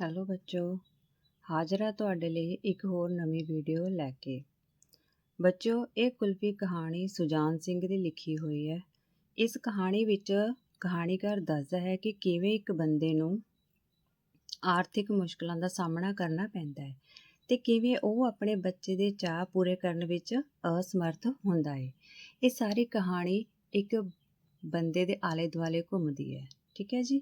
Hello ਬੱਚੋ, ਹਾਜ਼ਰ ਹਾਂ ਤੁਹਾਡੇ ਲਈ ਇੱਕ ਹੋਰ ਨਵੀਂ ਵੀਡੀਓ ਲੈ ਕੇ। ਬੱਚੋ, ਇਹ ਕੁਲਫੀ ਕਹਾਣੀ ਸੁਜਾਨ ਸਿੰਘ ਦੀ ਲਿਖੀ ਹੋਈ ਹੈ। ਇਸ ਕਹਾਣੀ ਵਿੱਚ ਕਹਾਣੀਕਾਰ ਦੱਸਦਾ ਹੈ ਕਿ ਕਿਵੇਂ ਇੱਕ ਬੰਦੇ ਨੂੰ ਆਰਥਿਕ ਮੁਸ਼ਕਲਾਂ ਦਾ ਸਾਹਮਣਾ ਕਰਨਾ ਪੈਂਦਾ ਹੈ ਤੇ ਕਿਵੇਂ ਉਹ ਆਪਣੇ ਬੱਚੇ ਦੇ ਚਾਹ ਪੂਰੇ ਕਰਨ ਵਿੱਚ ਅਸਮਰਥ ਹੁੰਦਾ ਹੈ। ਇਹ ਸਾਰੀ ਕਹਾਣੀ ਇੱਕ ਬੰਦੇ ਦੇ ਆਲੇ ਦੁਆਲੇ ਘੁੰਮਦੀ ਹੈ, ਠੀਕ ਹੈ ਜੀ?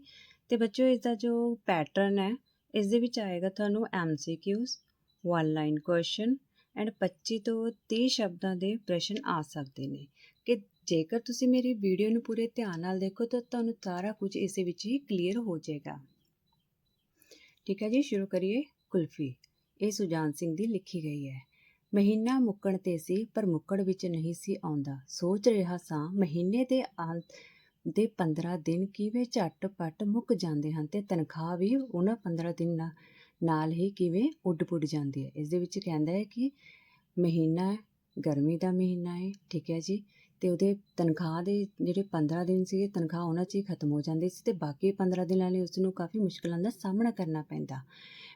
ਤੇ ਬੱਚੋ ਇਸ ਦਾ ਜੋ ਪੈਟਰਨ ਹੈ ਇਸ ਦੇ ਵਿੱਚ ਆਏਗਾ ਤੁਹਾਨੂੰ MCQs one line question and 25 ਤੋਂ 30 ਸ਼ਬਦਾਂ ਦੇ ਪ੍ਰਸ਼ਨ ਆ ਸਕਦੇ ਨੇ। ਕਿ ਜੇਕਰ ਤੁਸੀਂ ਮੇਰੀ ਵੀਡੀਓ ਨੂੰ ਪੂਰੇ ਧਿਆਨ ਨਾਲ ਦੇਖੋ ਤਾਂ ਤੁਹਾਨੂੰ ਸਾਰਾ ਕੁਝ ਇਸ ਵਿੱਚ ਹੀ ਕਲੀਅਰ ਹੋ ਜਾਏਗਾ। ਠੀਕ ਹੈ ਜੀ, ਸ਼ੁਰੂ ਕਰੀਏ ਕੁਲਫੀ। ਇਹ ਸੁਜਾਨ ਸਿੰਘ ਦੀ ਲਿਖੀ ਗਈ ਹੈ। ਮਹੀਨਾ ਮੁੱਕਣ ਤੇ ਸੀ, ਪਰ ਮੁੱਕੜ ਵਿੱਚ ਨਹੀਂ ਸੀ ਆਉਂਦਾ। ਸੋਚ ਰਿਹਾ ਸਾਂ, ਮਹੀਨੇ ਦੇ ਅੰਤ ਦੇ 15 ਦਿਨ ਕਿਵੇਂ ਝੱਟ-ਪੱਟ ਮੁੱਕ ਜਾਂਦੇ ਹਨ ਤੇ ਤਨਖਾਹ ਵੀ ਉਹਨਾਂ 15 ਦਿਨ ਨਾ- ਨਾਲ ਹੀ ਕਿਵੇਂ ਉੱਡ-ਪੁੱਡ ਜਾਂਦੀ ਹੈ। ਇਸ ਦੇ ਵਿੱਚ ਕਹਿੰਦਾ ਹੈ ਕਿ ਮਹੀਨਾ ਗਰਮੀ ਦਾ ਮਹੀਨਾ ਹੈ, ਠੀਕ ਹੈ ਜੀ, ਤੇ ਉਹਦੇ ਤਨਖਾਹ ਦੇ ਜਿਹੜੇ 15 ਦਿਨ ਸੀਗੇ, ਤਨਖਾਹ ਉਹਨਾਂ 'ਚ ਹੀ ਖਤਮ ਹੋ ਜਾਂਦੀ ਸੀ ਤੇ ਬਾਕੀ 15 ਦਿਨਾਂ ਲਈ ਉਸ ਨੂੰ ਕਾਫੀ ਮੁਸ਼ਕਲਾਂ ਦਾ ਸਾਹਮਣਾ ਕਰਨਾ ਪੈਂਦਾ।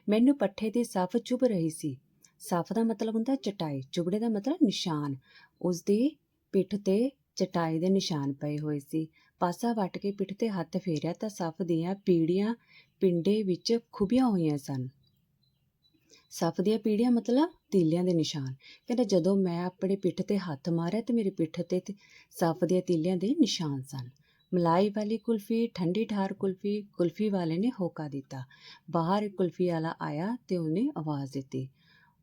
ਮੈਨੂੰ ਪੱਠੇ ਦੀ ਸੱਫ ਚੁਭ ਰਹੀ ਸੀ। ਸੱਫ ਦਾ ਮਤਲਬ ਹੁੰਦਾ ਚਟਾਈ, ਚੁਬੜੇ ਦਾ ਮਤਲਬ ਨਿਸ਼ਾਨ। ਉਸ ਦੀ ਪਿੱਠ ਤੇ ਚਟਾਈ ਦੇ ਨਿਸ਼ਾਨ ਪਏ ਹੋਏ ਸੀ। ਪਾਸਾ ਵੱਟ ਕੇ ਪਿੱਠ ਤੇ ਹੱਥ ਫੇਰਿਆ ਤਾਂ ਸੱਫ ਦੀਆਂ ਪੀੜੀਆਂ ਪਿੰਡੇ ਵਿੱਚ ਖੁਬੀਆਂ ਹੋਈਆਂ ਸਨ। ਸੱਫ ਦੀਆਂ ਪੀੜੀਆਂ ਮਤਲਬ ਤੀਲਿਆਂ ਦੇ ਨਿਸ਼ਾਨ। ਕਹਿੰਦਾ ਜਦੋਂ ਮੈਂ ਆਪਣੇ ਪਿੱਠ ਤੇ ਹੱਥ ਮਾਰਿਆ ਤੇ ਮੇਰੀ ਪਿੱਠ ਤੇ ਤੇ, ਸੱਫ ਦੀਆਂ ਤੀਲਿਆਂ ਦੇ ਨਿਸ਼ਾਨ ਸਨ। ਮਲਾਈ ਵਾਲੀ ਕੁਲਫੀ, ਠੰਡੀ ਠਾਰ ਕੁਲਫੀ ਕੁਲਫੀ ਵਾਲੇ ਨੇ ਹੋਕਾ ਦਿੱਤਾ। ਬਾਹਰ ਕੁਲਫੀ ਵਾਲਾ ਆਇਆ ਤੇ ਉਹਨੇ ਆਵਾਜ਼ ਦਿੱਤੀ।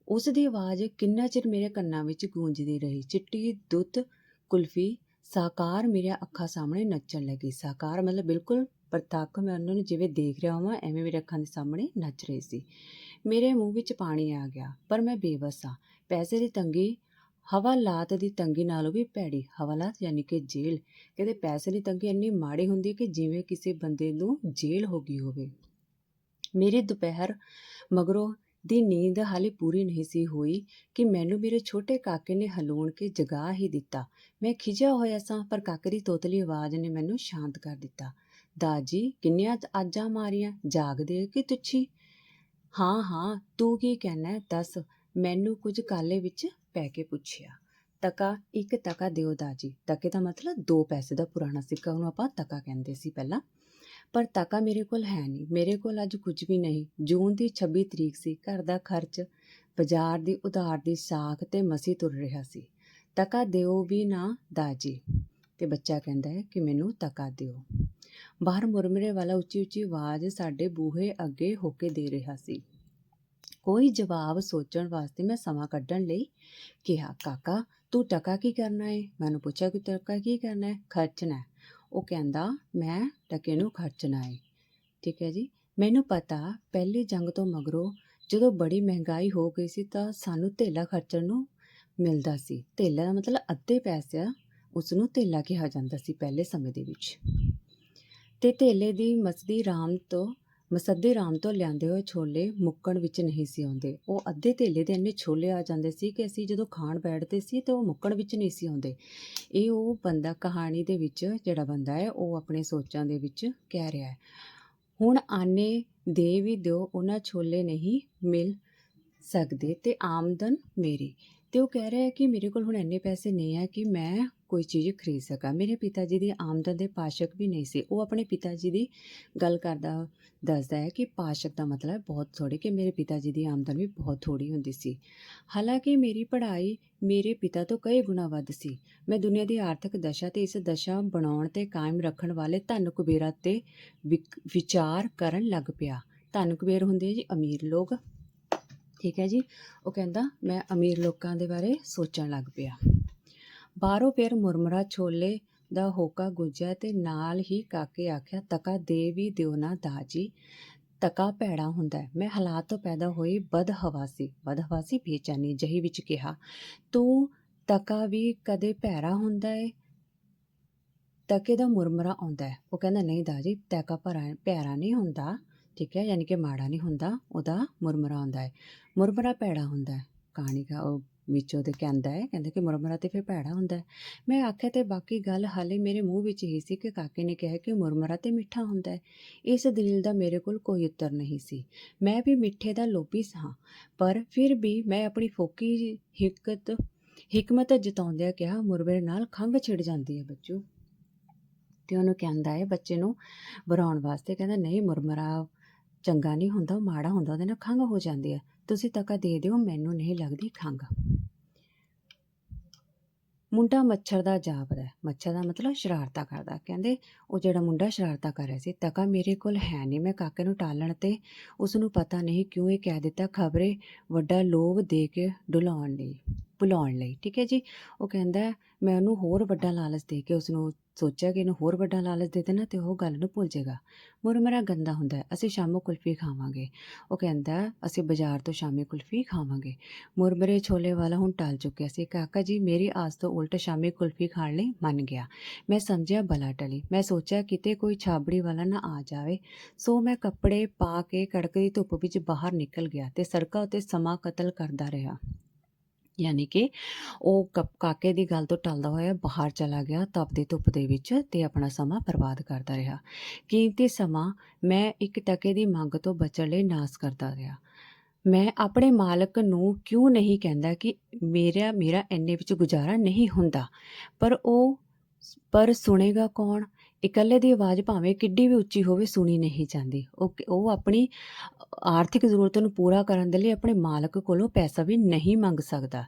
ਉਸ ਦੀ ਆਵਾਜ਼ ਕਿੰਨਾ ਚਿਰ ਮੇਰੇ ਕੰਨਾਂ ਵਿੱਚ ਗੂੰਜਦੀ ਰਹੀ। ਚਿੱਟੀ ਦੁੱਧ ਕੁਲਫੀ ਸਾਕਾਰ ਮੇਰੇ ਅੱਖਾਂ ਸਾਹਮਣੇ ਨੱਚਣ ਲੱਗੀ। ਸਾਕਾਰ ਮਤਲਬ ਬਿਲਕੁਲ ਪ੍ਰਤੱਖ ਮੈਂ ਉਹਨਾਂ ਨੂੰ ਜਿਵੇਂ ਦੇਖ ਰਿਹਾ ਹਾਂ ਐਵੇਂ ਮੇਰੇ ਅੱਖਾਂ ਦੇ ਸਾਹਮਣੇ ਨੱਚ ਰਹੀ ਸੀ। ਮੇਰੇ ਮੂੰਹ ਵਿੱਚ ਪਾਣੀ ਆ ਗਿਆ, ਪਰ ਮੈਂ ਬੇਵਸ ਹਾਂ। ਪੈਸੇ ਦੀ ਤੰਗੀ ਹਵਾਲਾਤ ਦੀ ਤੰਗੀ ਨਾਲੋਂ ਵੀ ਭੈੜੀ। ਹਵਾਲਾਤ ਯਾਨੀ ਕਿ ਜੇਲ੍ਹ। ਕਹਿੰਦੇ ਪੈਸੇ ਦੀ ਤੰਗੀ ਇੰਨੀ ਮਾੜੀ ਹੁੰਦੀ ਕਿ ਜਿਵੇਂ ਕਿਸੇ ਬੰਦੇ ਨੂੰ ਜੇਲ੍ਹ ਹੋ ਗਈ ਹੋਵੇ। ਮੇਰੀ ਦੁਪਹਿਰ ਮਗਰੋਂ ਦੀ ਨੀਂਦ ਹਾਲੇ ਪੂਰੀ ਨਹੀਂ ਸੀ ਹੋਈ ਕਿ ਮੈਨੂੰ ਮੇਰੇ ਛੋਟੇ ਕਾਕੇ ਨੇ ਹਲੂਣ ਕੇ ਜਗਾ ਹੀ ਦਿੱਤਾ। ਮੈਂ ਖਿਜਿਆ ਹੋਇਆ ਸਾਂ, ਪਰ ਕਾਕੇ ਦੀ ਤੋਤਲੀ ਆਵਾਜ਼ ਨੇ ਮੈਨੂੰ ਸ਼ਾਂਤ ਕਰ ਦਿੱਤਾ। ਦਾਜੀ ਕਿੰਨੀਆਂ ਆਜਾਂ ਮਾਰੀਆਂ? ਜਾਗਦੇ ਕਿ ਤੁੱਛੀ? ਹਾਂ ਹਾਂ, ਤੂੰ ਕੀ ਕਹਿਣਾ ਦੱਸ। ਮੈਨੂੰ ਕੁਝ ਕਾਲੇ ਵਿੱਚ ਪੈ ਕੇ ਪੁੱਛਿਆ। ਤਕਾ, ਇੱਕ ਤਕਾ ਦਿਓ ਦਾਜੀ ਤਕੇ ਦਾ ਮਤਲਬ ਦੋ ਪੈਸੇ ਦਾ ਪੁਰਾਣਾ ਸਿੱਕਾ, ਉਹਨੂੰ ਆਪਾਂ ਤਕਾ ਕਹਿੰਦੇ ਸੀ ਪਹਿਲਾਂ। ਪਰ ਤਕਾ ਮੇਰੇ ਕੋਲ ਹੈ ਨਹੀਂ। ਮੇਰੇ ਕੋਲ ਅੱਜ ਕੁਝ ਵੀ ਨਹੀਂ। ਜੂਨ ਦੀ 26 ਤਰੀਕ ਸੀ। ਘਰ ਦਾ ਖਰਚ ਬਾਜ਼ਾਰ ਦੀ ਉਧਾਰ ਦੀ ਸਾਖ ਤੇ ਮਸੀ ਤੁਰ ਰਿਹਾ ਸੀ। ਤਕਾ ਦਿਓ ਵੀ ਨਾ ਦਾਜੀ ਤੇ ਬੱਚਾ ਕਹਿੰਦਾ ਹੈ ਕਿ ਮੈਨੂੰ ਤਕਾ ਦਿਓ। ਬਾਹਰ ਮੁਰਮਰੇ ਵਾਲਾ ਉੱਚੀ ਉੱਚੀ ਆਵਾਜ਼ ਸਾਡੇ ਬੂਹੇ ਅੱਗੇ ਹੋ ਕੇ ਦੇ ਰਿਹਾ ਸੀ। ਕੋਈ ਜਵਾਬ ਸੋਚਣ ਵਾਸਤੇ ਮੈਂ ਸਮਾਂ ਕੱਢਣ ਲਈ ਕਿਹਾ, ਕਾਕਾ, ਤੂੰ ਟਕਾ ਕੀ ਕਰਨਾ ਹੈ ਮੈਨੂੰ ਪੁੱਛਿਆ ਕਿ ਟਕਾ ਕੀ ਕਰਨਾ ਹੈ ਖਰਚਣਾ ਹੈ ਉਹ ਕਹਿੰਦਾ, ਮੈਂ ਟਕੇ ਨੂੰ ਖਰਚਣਾ ਹੈ ਠੀਕ ਹੈ ਜੀ। ਮੈਨੂੰ ਪਤਾ, ਪਹਿਲੀ ਜੰਗ ਤੋਂ ਮਗਰੋਂ ਜਦੋਂ ਬੜੀ ਮਹਿੰਗਾਈ ਹੋ ਗਈ ਸੀ ਤਾਂ ਸਾਨੂੰ ਧੇਲਾ ਖਰਚਣ ਨੂੰ ਮਿਲਦਾ ਸੀ। ਧੇਲਾ ਦਾ ਮਤਲਬ ਅੱਧੇ ਪੈਸੇ ਉਸ ਨੂੰ ਧੇਲਾ ਕਿਹਾ ਜਾਂਦਾ ਸੀ ਪਹਿਲੇ ਸਮੇਂ ਦੇ ਵਿੱਚ। ਤੇ ਧੇਲੇ ਦੀ ਮਸਦੀ ਰਾਮ ਤੋਂ ਮਸੱਦੇ ਰਾਮ ਤੋਂ ਲਿਆਂਦੇ ਹੋਏ ਛੋਲੇ ਮੁੱਕਣ ਵਿੱਚ ਨਹੀਂ ਸੀ ਆਉਂਦੇ। ਉਹ ਅੱਧੇ ਧੇਲੇ ਦੇ ਇੰਨੇ ਛੋਲੇ ਆ ਜਾਂਦੇ ਸੀ ਕਿ ਅਸੀਂ ਜਦੋਂ ਖਾਣ ਬੈਠਦੇ ਸੀ ਤੇ ਉਹ ਮੁੱਕਣ ਵਿੱਚ ਨਹੀਂ ਸੀ ਆਉਂਦੇ। ਇਹ ਉਹ ਬੰਦਾ ਕਹਾਣੀ ਦੇ ਵਿੱਚ ਜਿਹੜਾ ਬੰਦਾ ਹੈ, ਉਹ ਆਪਣੇ ਸੋਚਾਂ ਦੇ ਵਿੱਚ ਕਹਿ ਰਿਹਾ ਹੈ, ਹੁਣ ਆਨੇ ਦੇ ਵੀ ਦਿਓ, ਉਹਨਾਂ ਛੋਲੇ ਨਹੀਂ ਮਿਲ ਸਕਦੇ ਤੇ ਆਮਦਨ ਮੇਰੀ। ਤੇ ਉਹ ਕਹਿ ਰਿਹਾ ਹੈ ਕਿ ਮੇਰੇ ਕੋਲ ਹੁਣ ਇੰਨੇ ਪੈਸੇ ਨਹੀਂ ਹੈ ਕਿ ਮੈਂ ਕੋਈ ਚੀਜ਼ ਖਰੀਦ ਸਕਾਂ। ਮੇਰੇ ਪਿਤਾ ਜੀ ਦੀ ਆਮਦਨ ਦੇ ਪਾਸ਼ਕ ਵੀ ਨਹੀਂ ਸੀ। ਉਹ ਆਪਣੇ ਪਿਤਾ ਜੀ ਦੀ ਗੱਲ ਕਰਦਾ ਦੱਸਦਾ ਹੈ ਕਿ ਪਾਸ਼ਕ ਦਾ ਮਤਲਬ ਬਹੁਤ ਥੋੜੇ ਕਿ ਮੇਰੇ ਪਿਤਾ ਜੀ ਦੀ ਆਮਦਨ ਵੀ ਬਹੁਤ ਥੋੜੀ ਹੁੰਦੀ ਸੀ। ਹਾਲਾਂਕਿ ਮੇਰੀ ਪੜ੍ਹਾਈ ਮੇਰੇ ਪਿਤਾ ਤੋਂ ਕਈ ਗੁਣਾ ਵੱਧ ਸੀ। ਮੈਂ ਦੁਨੀਆ ਦੀ ਆਰਥਿਕ ਦਸ਼ਾ ਤੇ ਇਸ ਦਸ਼ਾ ਬਣਾਉਣ ਤੇ ਕਾਇਮ ਰੱਖਣ ਵਾਲੇ ਧਨ ਕੁਬੇਰਾ ਤੇ ਵਿਕ- ਵਿਚਾਰ ਕਰਨ ਲੱਗ ਪਿਆ। ਧਨ ਕੁਬੇਰ ਹੁੰਦੇ ਜੀ ਅਮੀਰ ਲੋਕ। ਠੀਕ ਹੈ ਜੀ। ਉਹ ਕਹਿੰਦਾ, ਮੈਂ ਅਮੀਰ ਲੋਕਾਂ ਦੇ ਬਾਰੇ ਸੋਚਣ ਲੱਗ ਪਿਆ। ਬਾਹਰੋਂ ਫਿਰ ਮੁਰਮਰਾ ਛੋਲੇ ਦਾ ਹੋਕਾ ਗੁੱਜਿਆ ਤੇ ਨਾਲ ਹੀ ਕਾਕੇ ਆਖਿਆ, ਤਕਾ ਦੇ ਵੀ ਦਿਓ ਨਾ ਦਾਜੀ, ਤਕਾ ਭੈੜਾ ਹੁੰਦਾ ਮੈਂ ਹਾਲਾਤ ਤੋਂ ਪੈਦਾ ਹੋਈ ਬਦਹਵਾਸੀ ਬਦਹਵਾਸੀ ਬੇਚੈਨੀ ਜਹੀ ਵਿੱਚ ਕਿਹਾ, ਤੂੰ ਤਕਾ ਵੀ ਕਦੇ ਭੈੜਾ ਹੁੰਦਾ ਏ? ਤਕੇ ਦਾ ਮੁਰਮਰਾ ਆਉਂਦਾ ਹੈ। ਉਹ ਕਹਿੰਦਾ, ਨਹੀਂ ਦਾਜੀ, ਤਕਾ ਭਰਾ, ਭੈੜਾ ਨਹੀਂ ਹੁੰਦਾ। ਠੀਕ ਹੈ, ਯਾਨੀ ਕਿ ਮਾੜਾ ਨਹੀਂ ਹੁੰਦਾ, ਉਹਦਾ ਮੁਰਮਰਾ ਆਉਂਦਾ ਹੈ। ਮੁਰਮਰਾ ਭੈੜਾ ਹੁੰਦਾ ਹੈ। ਕਹਾਣੀ ਦਾ ਉਹ ਵਿੱਚੋਂ ਤੇ ਕਹਿੰਦਾ ਹੈ, ਕਹਿੰਦਾ ਕਿ ਮੁਰਮਰਾ ਤੇ ਫਿਰ ਭੈੜਾ ਹੁੰਦਾ ਮੈਂ ਆਖਿਆ ਤੇ ਬਾਕੀ ਗੱਲ ਹਾਲੇ ਮੇਰੇ ਮੂੰਹ ਵਿੱਚ ਹੀ ਸੀ ਕਿ ਕਾਕੇ ਨੇ ਕਿਹਾ ਕਿ ਮੁਰਮਰਾ ਤੇ ਮਿੱਠਾ ਹੁੰਦਾ ਹੈ। ਇਸ ਦਲੀਲ ਦਾ ਮੇਰੇ ਕੋਲ ਕੋਈ ਉੱਤਰ ਨਹੀਂ ਸੀ। ਮੈਂ ਵੀ ਮਿੱਠੇ ਦਾ ਲੋਭੀ ਸਾਂ, ਪਰ ਫਿਰ ਵੀ ਮੈਂ ਆਪਣੀ ਫੋਕੀ ਹਿੱਕਤ, ਹਿਕਮਤ ਜਤਾਉਂਦਿਆਂ ਕਿਹਾ, ਮੁਰਮਰੇ ਨਾਲ ਖੰਘ ਛਿੜ ਜਾਂਦੀ ਹੈ ਬੱਚੂ। ਤੇ ਉਹਨੂੰ ਕਹਿੰਦਾ ਹੈ, ਬੱਚੇ ਨੂੰ ਬਰਾਉਣ ਵਾਸਤੇ, ਕਹਿੰਦਾ, ਨਹੀਂ, ਮੁਰਮਰਾ ਚੰਗਾ ਨਹੀਂ ਹੁੰਦਾ ਮਾੜਾ ਹੁੰਦਾ, ਉਹਦੇ ਨਾਲ ਖੰਘ ਹੋ ਜਾਂਦੀ ਹੈ। ਤੁਸੀਂ ਤੱਕਾ ਦੇ ਦਿਓ, ਮੈਨੂੰ ਨਹੀਂ ਲੱਗਦੀ ਖੰਘ। ਮੁੰਡਾ ਮੱਛਰ ਦਾ ਜਾਪਦਾ ਹੈ। ਮੱਛਰ ਦਾ ਮਤਲਬ ਸ਼ਰਾਰਤਾਂ ਕਰਦਾ ਕਹਿੰਦੇ, ਉਹ ਜਿਹੜਾ ਮੁੰਡਾ ਸ਼ਰਾਰਤਾਂ ਕਰ ਰਿਹਾ ਸੀ, ਤਕਾ ਮੇਰੇ ਕੋਲ ਹੈ ਨਹੀਂ। ਮੈਂ ਕਾਕੇ ਨੂੰ ਟਾਲਣ ਤੇ ਉਸ ਨੂੰ ਪਤਾ ਨਹੀਂ ਕਿਉਂ ਇਹ ਕਹਿ ਦਿੱਤਾ, ਖਬਰੇ ਵੱਡਾ ਲੋਭ ਦੇ ਕੇ ਡੁਲਾਉਣ ਲਈ ਭੁਲਾਉਣ ਲਈ ਠੀਕ ਹੈ ਜੀ? ਉਹ ਕਹਿੰਦਾ ਮੈਂ ਉਹਨੂੰ ਹੋਰ ਵੱਡਾ ਲਾਲਚ ਦੇ ਕੇ ਉਸ ਨੂੰ ਸੋਚਿਆ ਕਿ ਇਹਨੂੰ ਹੋਰ ਵੱਡਾ ਲਾਲਚ ਦੇ ਦੇਣਾ ਤੇ ਉਹ ਗੱਲ ਨੂੰ ਭੁੱਲ ਜਾਏਗਾ। ਮੁਰਮਰਾ ਗੰਦਾ ਹੁੰਦਾ ਹੈ, ਅਸੀਂ ਸ਼ਾਮੋਂ ਕੁਲਫੀ ਖਾਵਾਂਗੇ। ਉਹ ਕਹਿੰਦਾ ਅਸੀਂ ਬਾਜ਼ਾਰ ਤੋਂ ਸ਼ਾਮੀ ਕੁਲਫੀ ਖਾਵਾਂਗੇ। ਮੁਰਮਰੇ ਛੋਲੇ ਵਾਲਾ ਹੁਣ ਟਲ ਚੁੱਕਿਆ ਸੀ ਕਾਕਾ ਜੀ ਮੇਰੀ ਆਸ ਤੋਂ ਉਲਟ ਸ਼ਾਮੀ ਕੁਲਫੀ ਖਾਣ ਲਈ ਮੰਨ ਗਿਆ। ਮੈਂ ਸਮਝਿਆ ਬਲਾ ਟਲੀ। ਮੈਂ ਸੋਚਿਆ ਕਿਤੇ ਕੋਈ ਛਾਬੜੀ ਵਾਲਾ ਨਾ ਆ ਜਾਵੇ। ਸੋ ਮੈਂ ਕੱਪੜੇ ਪਾ ਕੇ ਕੜਕਦੀ ਧੁੱਪ ਵਿੱਚ ਬਾਹਰ ਨਿਕਲ ਗਿਆ ਤੇ ਸੜਕਾਂ ਉੱਤੇ ਸਮਾਂ ਕਤਲ ਕਰਦਾ ਰਿਹਾ। ਯਾਨੀ ਕਿ ਉਹ ਕ- ਕਾਕੇ ਦੀ ਗੱਲ ਤੋਂ ਟਲਦਾ ਹੋਇਆ ਬਾਹਰ ਚਲਾ ਗਿਆ ਤਪਦੀ ਧੁੱਪ ਦੇ ਵਿੱਚ ਤੇ ਆਪਣਾ ਸਮਾਂ ਬਰਬਾਦ ਕਰਦਾ ਰਿਹਾ। ਕੀਮਤੀ ਸਮਾਂ ਮੈਂ ਇੱਕ ਟਕੇ ਦੀ ਮੰਗ ਤੋਂ ਬਚਣ ਲਈ ਨਾਸ ਕਰਦਾ ਰਿਹਾ। ਮੈਂ ਆਪਣੇ ਮਾਲਕ ਨੂੰ ਕਿਉਂ ਨਹੀਂ ਕਹਿੰਦਾ ਕਿ ਮੇਰਾ ਮੇਰਾ ਇੰਨੇ ਵਿੱਚ ਗੁਜ਼ਾਰਾ ਨਹੀਂ ਹੁੰਦਾ? ਪਰ ਉਹ, ਪਰ ਸੁਣੇਗਾ ਕੌਣ? ਇਕੱਲੇ ਦੀ ਆਵਾਜ਼ ਭਾਵੇਂ ਕਿੱਡੀ ਵੀ ਉੱਚੀ ਹੋਵੇ ਸੁਣੀ ਨਹੀਂ ਜਾਂਦੀ। ਉਹ ਉਹ ਆਪਣੀ ਆਰਥਿਕ ਜ਼ਰੂਰਤ ਨੂੰ ਪੂਰਾ ਕਰਨ ਦੇ ਲਈ ਆਪਣੇ ਮਾਲਕ ਕੋਲੋਂ ਪੈਸਾ ਵੀ ਨਹੀਂ ਮੰਗ ਸਕਦਾ।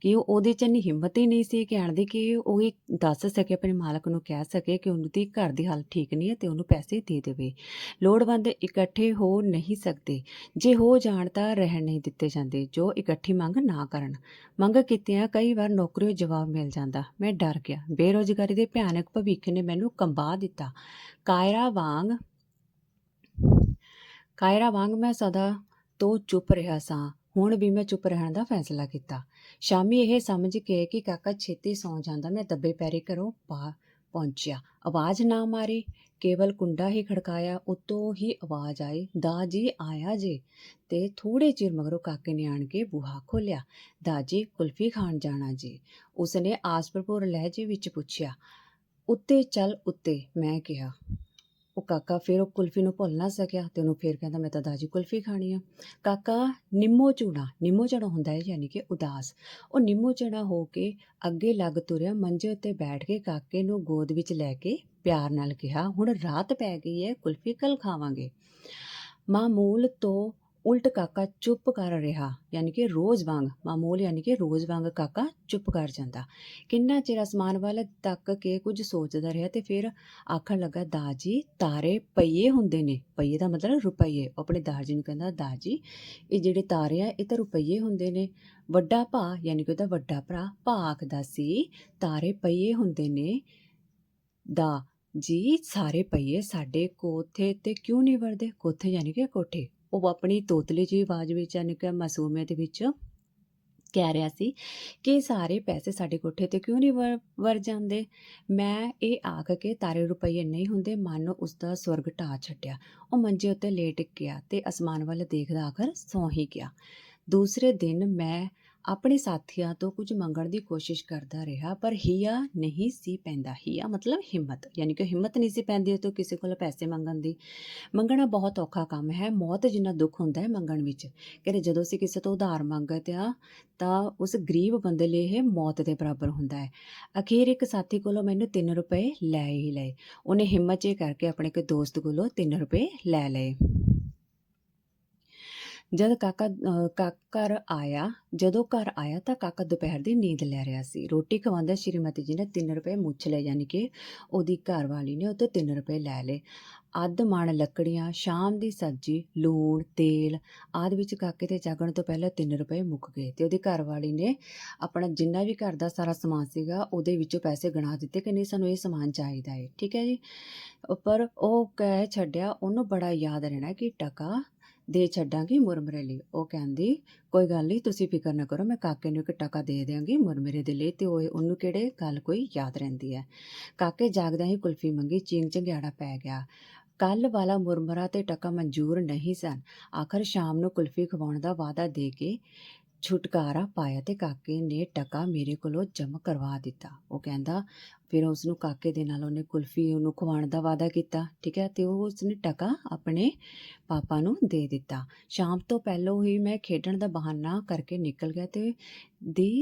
ਕਿ ਉਹ ਉਹਦੇ 'ਚ ਇੰਨੀ ਹਿੰਮਤ ਹੀ ਨਹੀਂ ਸੀ ਕਹਿਣ ਦੀ ਕਿ ਉਹ ਇਹ ਦੱਸ ਸਕੇ, ਆਪਣੇ ਮਾਲਕ ਨੂੰ ਕਹਿ ਸਕੇ ਕਿ ਉਹਨੂੰ ਦੀ ਘਰ ਦੀ ਹਾਲਤ ਠੀਕ ਨਹੀਂ ਹੈ ਤੇ ਉਹਨੂੰ ਪੈਸੇ ਦੇ ਦੇਵੇ। ਲੋੜਵੰਦ ਇਕੱਠੇ ਹੋ ਨਹੀਂ ਸਕਦੇ। ਜੇ ਹੋ ਜਾਣ ਤਾਂ ਰਹਿਣ ਨਹੀਂ ਦਿੱਤੇ ਜਾਂਦੇ। ਜੋ ਇਕੱਠੀ ਮੰਗ ਨਾ ਕਰਨ। ਮੰਗ ਕੀਤਿਆਂ ਕਈ ਵਾਰ ਨੌਕਰੀਓ ਜਵਾਬ ਮਿਲ ਜਾਂਦਾ। ਮੈਂ ਡਰ ਗਿਆ। ਬੇਰੋਜ਼ਗਾਰੀ ਦੇ ਭਿਆਨਕ ਭਵਿੱਖ ਨੇ ਮੈਨੂੰ ਕੰਬਾ ਦਿੱਤਾ। ਕਾਇਰਾ ਵਾਂਗ ਕਾਇਰਾ ਵਾਂਗ ਮੈਂ ਸਦਾ ਤੋਂ ਚੁੱਪ ਰਿਹਾ ਸਾਂ। ਹੁਣ ਵੀ ਮੈਂ ਚੁੱਪ ਰਹਿਣ ਦਾ ਫੈਸਲਾ ਕੀਤਾ। ਸ਼ਾਮੀ ਇਹ ਸਮਝ ਕੇ ਕਿ ਕਾਕਾ ਛੇਤੀ ਸੌਂ ਜਾਂਦਾ, ਮੈਂ ਦੱਬੇ ਪੈਰੀ ਘਰੋਂ ਪਾ ਪਹੁੰਚਿਆ। ਆਵਾਜ਼ ਨਾ ਮਾਰੀ, ਕੇਵਲ ਕੁੰਡਾ ਹੀ ਖੜਕਾਇਆ, ਉਤੋਂ ਹੀ ਆਵਾਜ਼ ਆਈ ਦਾਜੀ ਆਇਆ ਜੇ? ਤੇ ਥੋੜੇ ਚਿਰ ਮਗਰੋਂ ਕਾਕੇ ਨੇ ਆਣ ਕੇ ਬੂਹਾ ਖੋਲਿਆ ਦਾਜੀ ਕੁਲਫੀ ਖਾਣ ਜਾਣਾ ਜੀ। ਉਸਨੇ ਆਸ ਲਹਿਜੇ ਵਿੱਚ ਪੁੱਛਿਆ, ਉੱਤੇ ਚੱਲ ਉੱਤੇ, ਮੈਂ ਕਿਹਾ। ਉਹ ਕਾਕਾ ਫਿਰ ਉਹ ਕੁਲਫੀ ਨੂੰ ਭੁੱਲ ਨਾ ਸਕਿਆ ਤੇ ਉਹਨੂੰ ਫਿਰ ਕਹਿੰਦਾ, ਮੈਂ ਤਾਂ ਦਾਜੀ ਕੁਲਫੀ ਖਾਣੀ ਆ। ਕਾਕਾ ਨਿੰਮੋ ਚੂੜਾ ਨਿੰਮੋ ਚੜਾ ਹੁੰਦਾ ਹੈ ਯਾਨੀ ਕਿ ਉਦਾਸ। ਉਹ ਨਿੰਮੋ ਚੜਾ ਹੋ ਕੇ ਅੱਗੇ ਲੱਗ ਤੁਰਿਆ, ਮੰਜੇ ਉੱਤੇ ਬੈਠ ਕੇ ਕਾਕੇ ਨੂੰ ਗੋਦ ਵਿੱਚ ਲੈ ਕੇ ਪਿਆਰ ਨਾਲ ਕਿਹਾ, ਹੁਣ ਰਾਤ ਪੈ ਗਈ ਹੈ, ਕੁਲਫੀ ਕੱਲ ਖਾਵਾਂਗੇ। ਮਾਮੂਲ ਤੋਂ ਉਲਟ ਕਾਕਾ ਚੁੱਪ ਕਰ ਰਿਹਾ, ਯਾਨੀ ਕਿ ਰੋਜ਼ ਵਾਂਗ, ਮਾਮੂਲ ਯਾਨੀ ਕਿ ਰੋਜ਼ ਵਾਂਗ ਕਾਕਾ ਚੁੱਪ ਕਰ ਜਾਂਦਾ। ਕਿੰਨਾ ਚਿਰ ਅਸਮਾਨ ਵੱਲ ਤੱਕ ਕੇ ਕੁਝ ਸੋਚਦਾ ਰਿਹਾ ਤੇ ਫਿਰ ਆਖਣ ਲੱਗਾ, ਦਾਜੀ, ਤਾਰੇ ਪਈਏ ਹੁੰਦੇ ਨੇ। ਪਈਏ ਦਾ ਮਤਲਬ ਰੁਪਈਏ। ਉਹ ਆਪਣੇ ਦਾਜੀ ਨੂੰ ਕਹਿੰਦਾ, ਦਾਜੀ, ਇਹ ਜਿਹੜੇ ਤਾਰੇ ਆ, ਇਹ ਤਾਂ ਰੁਪਈਏ ਹੁੰਦੇ ਨੇ। ਵੱਡਾ ਭਾ, ਯਾਨੀ ਕਿ ਉਹਦਾ ਵੱਡਾ ਭਰਾ, ਭਾ ਆਖਦਾ ਸੀ, ਤਾਰੇ ਪਈਏ ਹੁੰਦੇ ਨੇ। ਦਾ, ਜੀ, ਸਾਰੇ ਪਈਏ ਸਾਡੇ ਕੋਥੇ ਤੇ ਕਿਉਂ ਨਹੀਂ ਵਰਦੇ ਕੋਥੇ ਯਾਨੀ ਕਿ ਕੋਠੇ। ਉਹ ਆਪਣੀ ਤੋਤਲੀ ਜਿਹੀ ਆਵਾਜ਼ ਵਿੱਚ ਯਾਨੀ ਕਿ ਮਾਸੂਮੀਅਤ ਵਿੱਚ ਕਹਿ ਰਿਹਾ ਸੀ ਕਿ ਸਾਰੇ ਪੈਸੇ ਸਾਡੇ ਕੋਠੇ ਤੇ ਕਿਉਂ ਨਹੀਂ ਵਰ ਵਰ ਜਾਂਦੇ? ਮੈਂ ਇਹ ਆਖ ਕੇ ਤਾਰੇ ਰੁਪਈਏ ਨਹੀਂ ਹੁੰਦੇ, ਮਨ ਉਸ ਦਾ ਸਵਰਗ ਢਾ ਛੱਡਿਆ। ਉਹ ਮੰਜੇ ਉੱਤੇ ਲੇਟ ਗਿਆ ਤੇ ਅਸਮਾਨ ਵੱਲ ਦੇਖਦਾ ਆਖਰ ਸੌਂ ਹੀ ਗਿਆ। ਦੂਸਰੇ ਦਿਨ ਮੈਂ ਆਪਣੇ ਸਾਥੀਆਂ ਤੋਂ ਕੁਝ ਮੰਗਣ ਦੀ ਕੋਸ਼ਿਸ਼ ਕਰਦਾ ਰਿਹਾ, ਪਰ ਹਿਆ ਨਹੀਂ ਸੀ ਪੈਂਦਾ। ਹਿਆ ਮਤਲਬ ਹਿੰਮਤ, ਯਾਨੀ ਕਿ ਹਿੰਮਤ ਨਹੀਂ ਸੀ ਪੈਂਦੀ ਤੋਂ ਕਿਸੇ ਕੋਲ ਪੈਸੇ ਮੰਗਣ ਦੀ। ਮੰਗਣਾ ਬਹੁਤ ਔਖਾ ਕੰਮ ਹੈ, ਮੌਤ ਜਿੰਨਾ ਦੁੱਖ ਹੁੰਦਾ ਹੈ ਮੰਗਣ ਵਿੱਚ। ਕਹਿੰਦੇ ਜਦੋਂ ਅਸੀਂ ਕਿਸੇ ਤੋਂ ਉਧਾਰ ਮੰਗਦੇ ਆ ਤਾਂ ਉਸ ਗਰੀਬ ਬੰਦੇ ਲਈ ਇਹ ਮੌਤ ਦੇ ਬਰਾਬਰ ਹੁੰਦਾ ਹੈ। ਅਖੀਰ ਇੱਕ ਸਾਥੀ ਕੋਲੋਂ ਮੈਨੂੰ 3 ਰੁਪਏ ਲੈ ਹੀ ਲਏ। ਉਹਨੇ ਹਿੰਮਤ ਜੇ ਕਰਕੇ ਆਪਣੇ ਇੱਕ ਦੋਸਤ ਕੋਲੋਂ 3 ਰੁਪਏ ਲੈ ਲਏ। ਜਦ ਕਾਕਾ ਅ, ਕਾ ਘਰ ਆਇਆ ਜਦੋਂ ਘਰ ਆਇਆ ਤਾਂ ਕਾਕਾ ਦੁਪਹਿਰ ਦੀ ਨੀਂਦ ਲੈ ਰਿਹਾ ਸੀ। ਰੋਟੀ ਖਵਾਉਂਦਾ ਸ਼੍ਰੀਮਤੀ ਜੀ ਨੇ 3 ਰੁਪਏ ਮੁੱਛ ਲਏ ਯਾਨੀ ਕਿ ਉਹਦੀ ਘਰਵਾਲੀ ਨੇ ਉਹ ਤੋਂ 3 ਰੁਪਏ ਲੈ ਲਏ। ਅੱਧ ਮਣ ਲੱਕੜੀਆਂ ਸ਼ਾਮ ਦੀ ਸਬਜ਼ੀ ਲੂਣ ਤੇਲ ਆਦਿ ਵਿੱਚ ਕਾਕੇ ਤੇ ਜਾਗਣ ਤੋਂ ਪਹਿਲਾਂ 3 ਰੁਪਏ ਮੁੱਕ ਗਏ ਤੇ ਉਹਦੀ ਘਰਵਾਲੀ ਨੇ ਆਪਣਾ ਜਿੰਨਾ ਵੀ ਘਰ ਦਾ ਸਾਰਾ ਸਮਾਨ ਸੀਗਾ ਉਹਦੇ ਵਿੱਚੋਂ ਪੈਸੇ ਗਣਾ ਦਿੱਤੇ ਕਿ ਨਹੀਂ ਸਾਨੂੰ ਇਹ ਸਮਾਨ ਚਾਹੀਦਾ ਹੈ ਠੀਕ ਹੈ ਜੀ? ਪਰ ਉਹ ਕਹਿ ਛੱਡਿਆ ਉਹਨੂੰ ਬੜਾ ਯਾਦ ਰਹਿਣਾ ਕਿ ਟਕਾ ਦੇ ਛੱਡਾਂਗੀ ਮੁਰਮਰੇ ਲਈ। ਉਹ ਕਹਿੰਦੀ, ਕੋਈ ਗੱਲ ਨਹੀਂ, ਤੁਸੀਂ ਫਿਕਰ ਨਾ ਕਰੋ, ਮੈਂ ਕਾਕੇ ਨੂੰ ਇੱਕ ਟਕਾ ਦੇ ਦਿਆਂਗੀ ਮੁਰਮਰੇ ਦੇ ਲਈ ਤੇ ਉਹ ਉਹਨੂੰ ਕਿਹੜੇ ਗੱਲ ਕੋਈ ਯਾਦ ਰਹਿੰਦੀ ਹੈ। ਕਾਕੇ ਜਾਗਦਿਆਂ ਹੀ ਕੁਲਫੀ ਮੰਗੀ ਚਿੰਗ ਚੰਗਿਆੜਾ ਪੈ ਗਿਆ। ਕੱਲ ਵਾਲਾ ਮੁਰਮਰਾ ਤੇ ਟਕਾ ਮਨਜ਼ੂਰ ਨਹੀਂ ਸਨ। ਆਖਰ ਸ਼ਾਮ ਨੂੰ ਕੁਲਫੀ ਖਵਾਉਣ ਦਾ ਵਾਅਦਾ ਦੇ ਕੇ ਛੁਟਕਾਰਾ ਪਾਇਆ ਤੇ ਕਾਕੇ ਨੇ ਟਕਾ ਮੇਰੇ ਕੋਲੋਂ ਜਮ੍ਹਾਂ ਕਰਵਾ ਦਿੱਤਾ। ਉਹ ਕਹਿੰਦਾ ਫਿਰ ਉਸ ਨੂੰ ਕਾਕੇ ਦੇ ਨਾਲ ਉਹਨੇ ਕੁਲਫੀ ਉਹਨੂੰ ਖਵਾਉਣ ਦਾ ਵਾਅਦਾ ਕੀਤਾ, ਠੀਕ ਹੈ, ਤੇ ਉਹ ਉਸਨੇ ਟਕਾ ਆਪਣੇ ਪਾਪਾ ਨੂੰ ਦੇ ਦਿੱਤਾ। ਸ਼ਾਮ ਤੋਂ ਪਹਿਲਾਂ ਹੀ ਮੈਂ ਖੇਡਣ ਦਾ ਬਹਾਨਾ ਕਰਕੇ ਨਿਕਲ ਗਿਆ ਤੇ ਦੀ